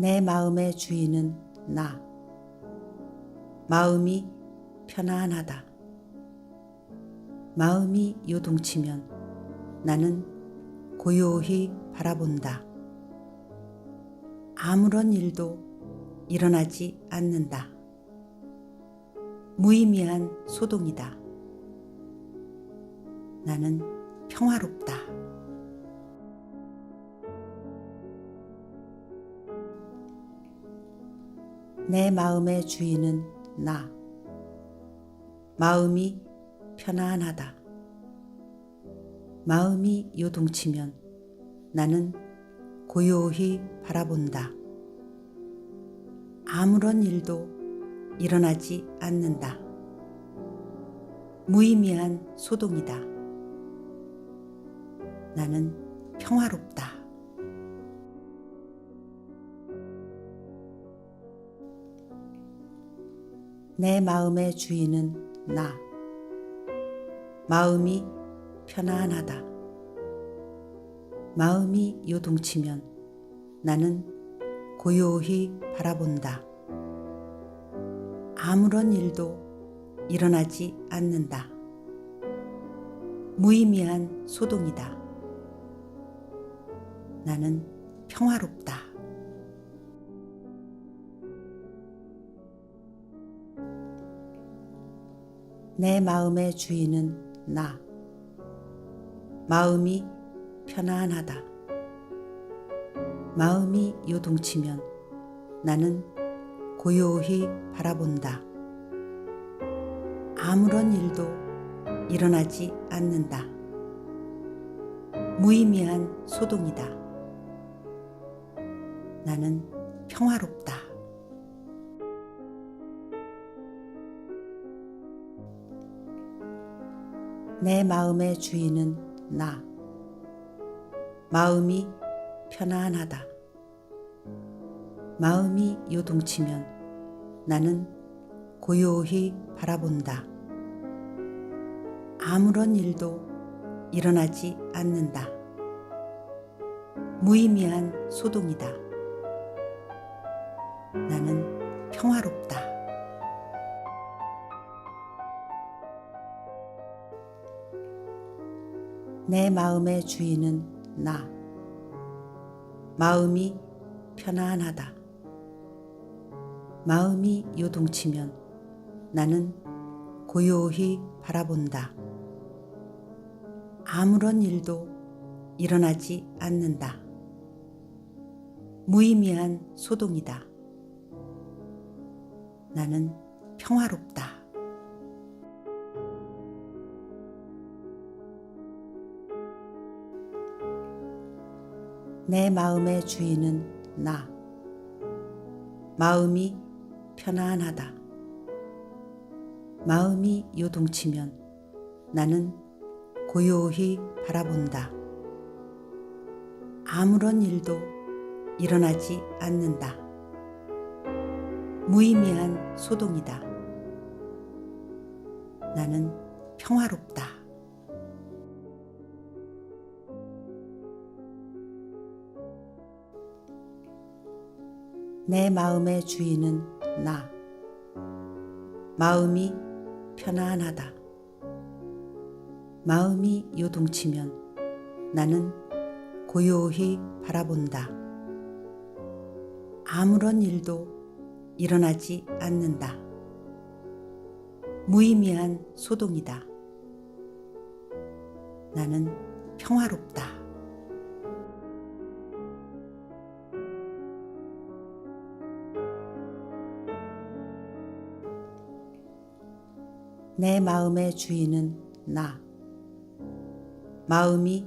내 마음의 주인은 나. 마음이 편안하다. 마음이 요동치면 나는 고요히 바라본다. 아무런 일도 일어나지 않는다. 무의미한 소동이다. 나는 평화롭다. 내 마음의 주인은 나. 마음이 편안하다. 마음이 요동치면 나는 고요히 바라본다. 아무런 일도 일어나지 않는다. 무의미한 소동이다. 나는 평화롭다. 내 마음의 주인은 나. 마음이 편안하다. 마음이 요동치면 나는 고요히 바라본다. 아무런 일도 일어나지 않는다. 무의미한 소동이다. 나는 평화롭다. 내 마음의 주인은 나. 마음이 편안하다. 마음이 요동치면 나는 고요히 바라본다. 아무런 일도 일어나지 않는다. 무의미한 소동이다. 나는 평화롭다. 내 마음의 주인은 나. 마음이 편안하다. 마음이 요동치면 나는 고요히 바라본다. 아무런 일도 일어나지 않는다. 무의미한 소동이다. 나는 평화롭다. 내 마음의 주인은 나. 마음이 편안하다. 마음이 요동치면 나는 고요히 바라본다. 아무런 일도 일어나지 않는다. 무의미한 소동이다. 나는 평화롭다. 내 마음의 주인은 나. 마음이 편안하다. 마음이 요동치면 나는 고요히 바라본다. 아무런 일도 일어나지 않는다. 무의미한 소동이다. 나는 평화롭다. 내 마음의 주인은 나. 마음이 편안하다. 마음이 요동치면 나는 고요히 바라본다. 아무런 일도 일어나지 않는다. 무의미한 소동이다. 나는 평화롭다. 내 마음의 주인은 나. 마음이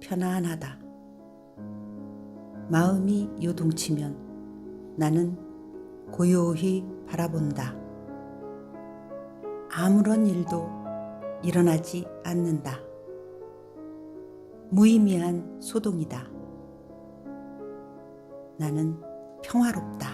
편안하다. 마음이 요동치면 나는 고요히 바라본다. 아무런 일도 일어나지 않는다. 무의미한 소동이다. 나는 평화롭다.